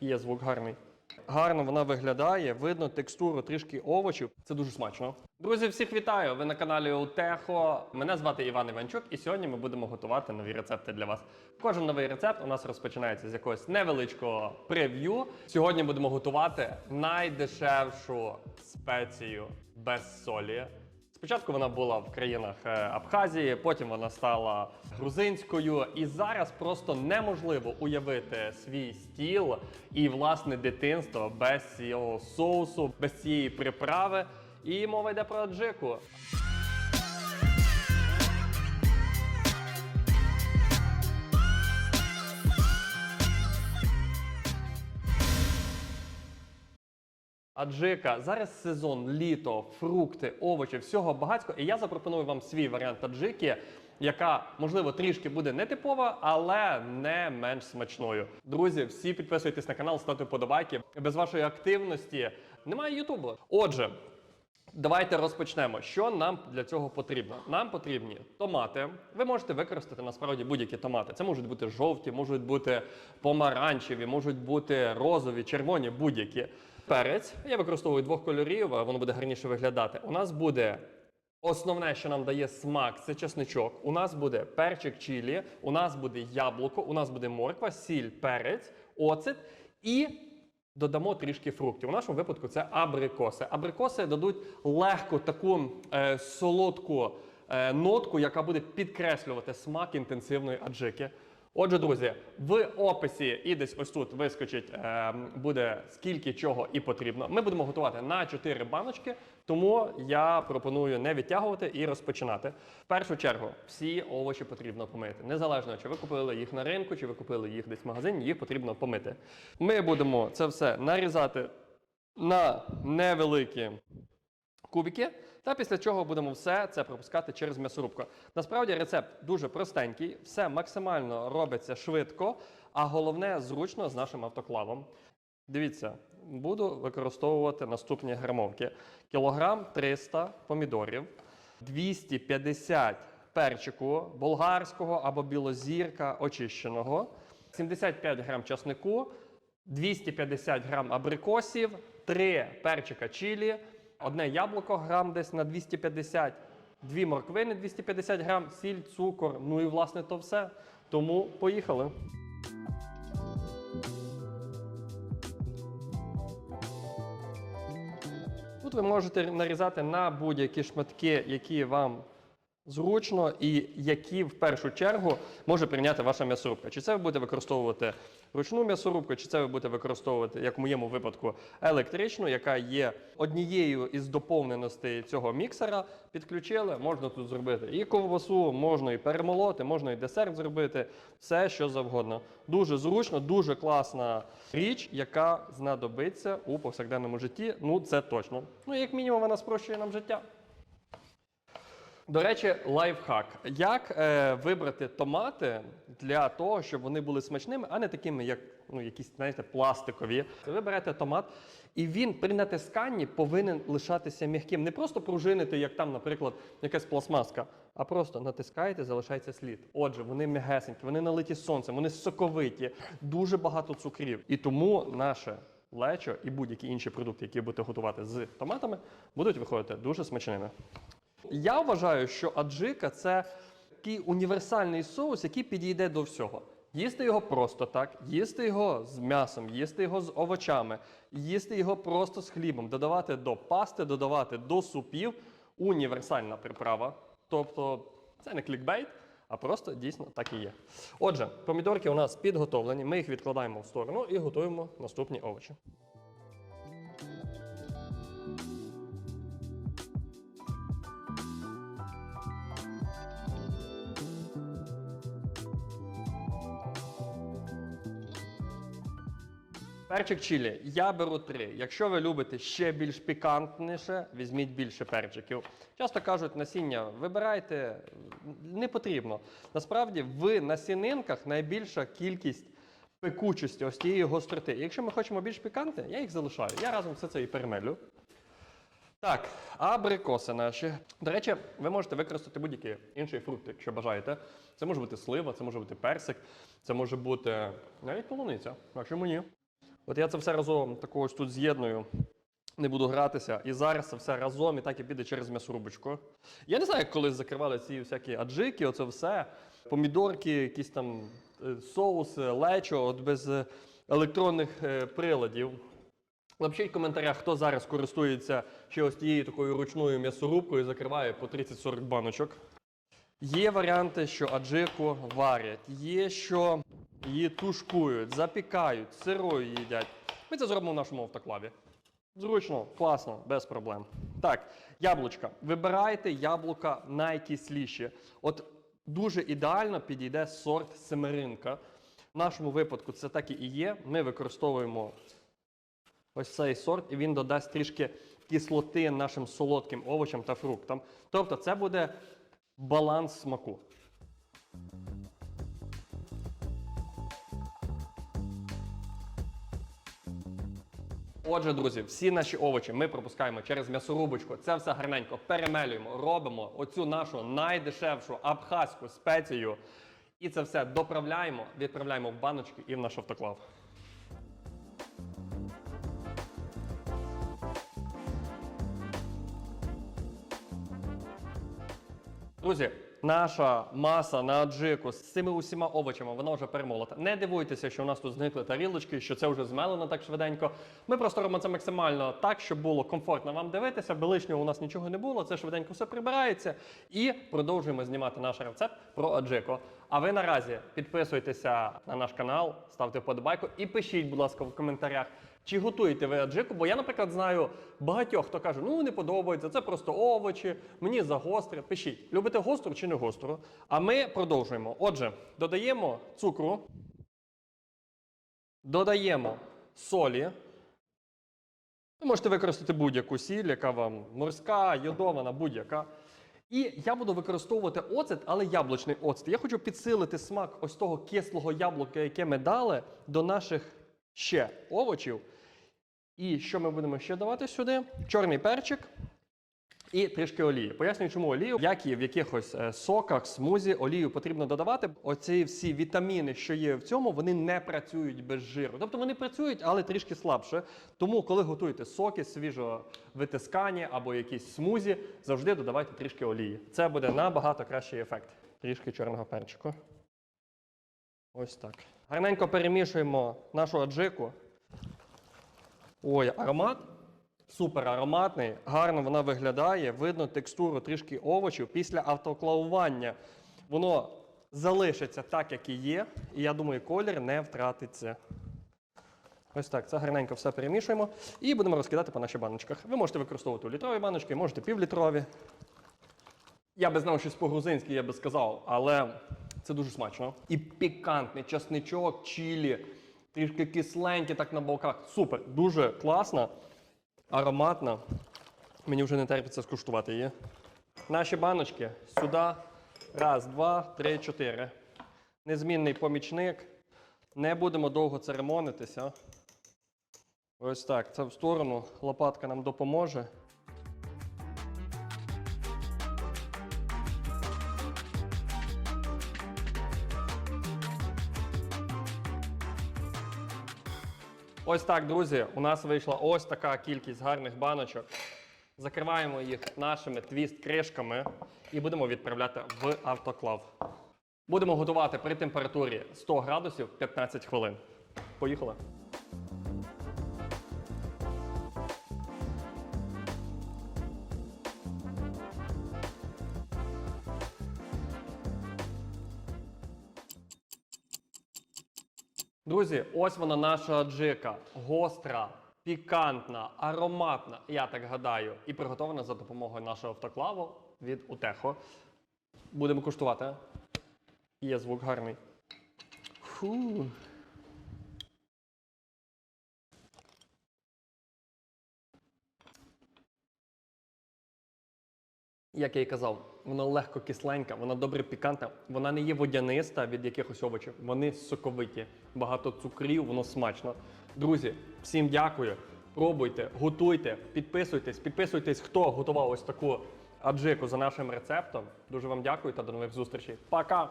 Є звук гарний. Гарно вона виглядає, видно текстуру трішки овочів. Це дуже смачно. Друзі, всіх вітаю! Ви на каналі Утехо. Мене звати Іван Іванчук, і сьогодні ми будемо готувати нові рецепти для вас. Кожен новий рецепт у нас розпочинається з якогось невеличкого прев'ю. Сьогодні будемо готувати найдешевшу спецію без солі. Спочатку вона була в країнах е, Абхазії, потім вона стала грузинською, і зараз просто неможливо уявити свій стіл і власне дитинство без цього соусу, без цієї приправи. І мова йде про аджику. Аджика, зараз сезон, літо, фрукти, овочі, всього багатько. І я запропоную вам свій варіант аджики, яка, можливо, трішки буде нетипова, але не менш смачною. Друзі, всі підписуйтесь на канал, ставте подобайки. Без вашої активності немає Ютубу. Отже. Давайте розпочнемо. Що нам для цього потрібно? Нам потрібні томати. Ви можете використати насправді будь-які томати. Це можуть бути жовті, можуть бути помаранчеві, можуть бути розові, червоні, будь-які. Перець. Я використовую двох кольорів, воно буде гарніше виглядати. У нас буде Основне, що нам дає смак, це чесничок. У нас буде перчик чилі, у нас буде яблуко, у нас буде морква, сіль, перець, оцет і додамо трішки фруктів. У нашому випадку це абрикоси. Абрикоси дадуть легку таку е, солодку е, нотку, яка буде підкреслювати смак інтенсивної аджики. Отже, друзі, в описі і десь ось тут вискочить, е, буде скільки чого і потрібно. Ми будемо готувати на 4 баночки, тому я пропоную не відтягувати і розпочинати. В першу чергу всі овочі потрібно помити. Незалежно, чи ви купили їх на ринку, чи ви купили їх десь в магазині, їх потрібно помити. Ми будемо це все нарізати на невеликі кубики. Та після чого будемо все це пропускати через м'ясорубку. Насправді рецепт дуже простенький, все максимально робиться швидко, а головне зручно з нашим автоклавом. Дивіться, буду використовувати наступні грамовки: кілограм 300 помідорів, 250 перчику болгарського або білозірка очищеного, 75 грам часнику, 250 грам абрикосів, 3 перчика чилі, одне яблуко грам десь на 250, дві морквини 250 грам, сіль, цукор. Ну і власне то все. Тому поїхали. Тут ви можете нарізати на будь-які шматки, які вам зручно і які в першу чергу може прийняти ваша м'ясорубка. Чи це ви будете використовувати ручну м'ясорубку, чи це ви будете використовувати, як в моєму випадку, електричну, яка є однією із доповненостей цього міксера. Підключили, можна тут зробити і ковбасу, можна і перемолоти, можна і десерт зробити, все що завгодно. Дуже зручно, дуже класна річ, яка знадобиться у повсякденному житті. Ну це точно. Ну як мінімум, вона спрощує нам життя. До речі, лайфхак. Як е, вибрати томати для того, щоб вони були смачними, а не такими, як ну, якісь, знаєте, пластикові. Ви берете томат, і він при натисканні повинен лишатися м'яким. Не просто пружинити, як там, наприклад, якась пластмаска, а просто натискаєте, залишається слід. Отже, вони м'ягесенькі, вони налиті сонцем, вони соковиті, дуже багато цукрів. І тому наше лечо і будь-які інші продукти, які будете готувати з томатами, будуть виходити дуже смачними. Я вважаю, що аджика це такий універсальний соус, який підійде до всього. Їсти його просто так, їсти його з м'ясом, їсти його з овочами, їсти його просто з хлібом, додавати до пасти, додавати до супів. Універсальна приправа. Тобто це не клікбейт, а просто дійсно так і є. Отже, помідорки у нас підготовлені, ми їх відкладаємо в сторону і готуємо наступні овочі. Перчик чилі. Я беру три. Якщо ви любите ще більш пікантніше, візьміть більше перчиків. Часто кажуть, насіння вибирайте, не потрібно. Насправді, в насінинках найбільша кількість пекучості, ось тієї гостроти. Якщо ми хочемо більш пікантне, я їх залишаю. Я разом все це і перемелю. Так, абрикоси наші. До речі, ви можете використати будь-який інший фрукт, якщо бажаєте. Це може бути слива, це може бути персик, це може бути навіть полуниця. А чому ні? От я це все разом ось тут з'єдную. Не буду гратися. І зараз це все разом і так і піде через м'ясорубочку. Я не знаю, як колись закривали ці всякі аджики, оце все. Помідорки, якісь там е, соуси, лечо, от без е, електронних е, приладів. Напишіть в коментарях, хто зараз користується ще ось тією такою ручною м'ясорубкою і закриває по 30-40 баночок. Є варіанти, що аджику варять, є, що її тушкують, запікають, сирою їдять. Ми це зробимо в нашому автоклаві. Зручно, класно, без проблем. Так, яблучка. Вибирайте яблука найкисліші. От дуже ідеально підійде сорт семеринка. В нашому випадку це так і є. Ми використовуємо ось цей сорт, і він додасть трішки кислоти нашим солодким овочам та фруктам. Тобто це буде баланс смаку. Отже, друзі, всі наші овочі ми пропускаємо через м'ясорубочку. Це все гарненько перемелюємо, робимо оцю нашу найдешевшу абхазьку спецію. І це все доправляємо, відправляємо в баночки і в наш автоклав. Друзі, наша маса на аджику з цими усіма овочами, вона вже перемолота. Не дивуйтеся, що у нас тут зникли тарілочки, що це вже змелено так швиденько. Ми просто робимо це максимально так, щоб було комфортно вам дивитися. Бо лишнього у нас нічого не було. Це швиденько все прибирається. І продовжуємо знімати наш рецепт про аджико. А ви наразі підписуйтеся на наш канал, ставте вподобайку і пишіть, будь ласка, в коментарях. Чи готуєте ви аджику? Бо я, наприклад, знаю багатьох, хто каже, ну не подобається, це просто овочі, мені загостре. Пишіть, любите гостру чи не гостру. А ми продовжуємо. Отже, додаємо цукру, додаємо солі. Ви можете використати будь-яку сіль, яка вам морська, йодована, будь-яка. І я буду використовувати оцет, але яблучний оцет. Я хочу підсилити смак ось того кислого яблука, яке ми дали до наших ще овочів. І що ми будемо ще давати сюди? Чорний перчик і трішки олії. Пояснюю, чому олію, як і в якихось е, соках, смузі, олію потрібно додавати. Оці всі вітаміни, що є в цьому, вони не працюють без жиру. Тобто вони працюють, але трішки слабше. Тому, коли готуєте соки свіжого витискання або якісь смузі, завжди додавайте трішки олії. Це буде набагато кращий ефект. Трішки чорного перчику. Ось так. Гарненько перемішуємо нашу аджику. Ой, аромат супер ароматний, гарно вона виглядає. Видно текстуру трішки овочів після автоклавування. Воно залишиться так, як і є. І я думаю, колір не втратиться. Ось так, це гарненько все перемішуємо і будемо розкидати по наших баночках. Ви можете використовувати літрові баночки, можете півлітрові. Я би знав щось по-грузинськи, я би сказав, але це дуже смачно. І пікантний часничок, чілі, трішки кисленький так на боках. Супер, дуже класно, ароматно. Мені вже не терпиться скуштувати її. Наші баночки сюди. Раз, два, три, чотири. Незмінний помічник. Не будемо довго церемонитися. Ось так. Це в сторону. Лопатка нам допоможе. Ось так, друзі. У нас вийшла ось така кількість гарних баночок. Закриваємо їх нашими твіст-кришками і будемо відправляти в автоклав. Будемо готувати при температурі 100 градусів 15 хвилин. Поїхали. Друзі, ось вона наша аджика. Гостра, пікантна, ароматна, я так гадаю, і приготована за допомогою нашого автоклаву від Утехо. Будемо куштувати. Є звук гарний. Фу. Як я і казав, вона легко кисленька, вона добре пікантна, вона не є водяниста від якихось овочів, вони соковиті, багато цукрів, воно смачно. Друзі, всім дякую. Пробуйте, готуйте, підписуйтесь, підписуйтесь, хто готував ось таку аджику за нашим рецептом. Дуже вам дякую та до нових зустрічей. Пока!